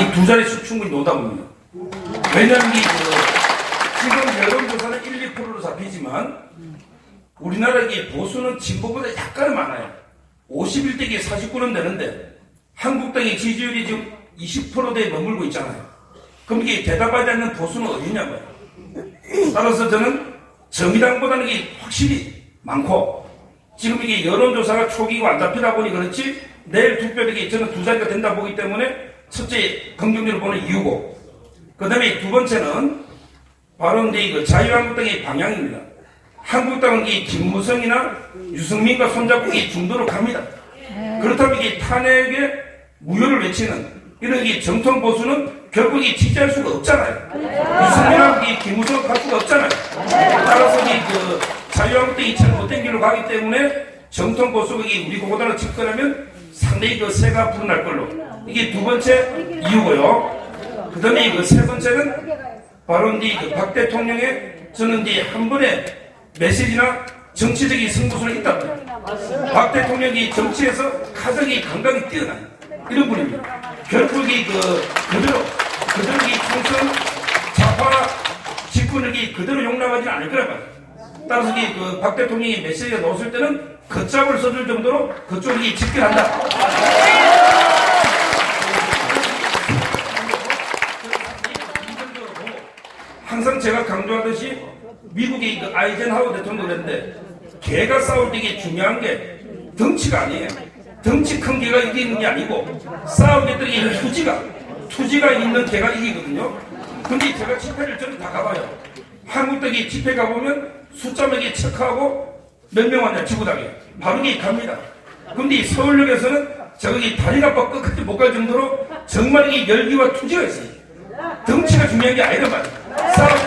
이 두 자릿수 충분히 놓다 봅니다. 왜냐하면 이 그, 지금 여론조사는 1, 2%로 잡히지만 우리나라의 보수는 진보보다 약간은 많아요. 51대기 49는 되는데 한국당의 지지율이 지금 20%대에 머물고 있잖아요. 그럼 이게 대답하지 않는 보수는 어디냐고요. 따라서 저는 정의당보다는 이게 확실히 많고 지금 이게 여론조사가 초기가 안 잡히다 보니 그렇지 내일 투표되기 저는 두 자리가 된다 보기 때문에 첫째 긍정적으로 보는 이유고 그 다음에 두 번째는 바로 이제 그 자유한국당의 방향입니다. 한국당은 이 김무성이나 유승민과 손잡고 이 중도로 갑니다. 그렇다면 이게 탄핵에 무효를 외치는 이런 이 정통 보수는 결국 이 지지할 수가 없잖아요. 유승민하고 이 김무성 갈 수가 없잖아요. 따라서 이그 자유한국당이 잘못된 길로 가기 때문에 정통 보수가 이 우리 보고단을 집권하면 상당히 그 세가 불어날 걸로 이게 두 번째 이유고요. 그 다음에 그세 번째는 바로 이제 그박 대통령의 저는 이제 한 번의 메시지나 정치적인 승부수는 있다. 박 대통령이 정치에서 가장 이 감각이 뛰어난 이런 분입니다. 결국 이 그 그대로 그대로 이 총선 좌파 집권을 그대로 용납하지는 않을 거란 말이에요. 따라서 이그박 대통령이 메시지가 나왔을 때는 걷잡을 써줄 정도로 그쪽이 집결한다. 항상 제가 강조하듯이 미국의 그 아이젠하워 대통령도 그랬는데 개가 싸울 때 이게 중요한 게 덩치가 아니에요. 덩치 큰 개가 이기는 게 아니고 싸우게 되이 투지가 투지가 있는 개가 이기거든요. 근데 제가 집회를 저는 다 가봐요. 한국당이 집회 가보면 숫자막에 체크하고 몇 명 왔냐 지구당에 바로 이게 갑니다. 근데 이 서울역에서는 저기 다리가 뻗 끝까지 못 갈 정도로 정말 이게 열기와 투지가 있어요. 덩치가 중요한 게 아니란 말이에요. 싸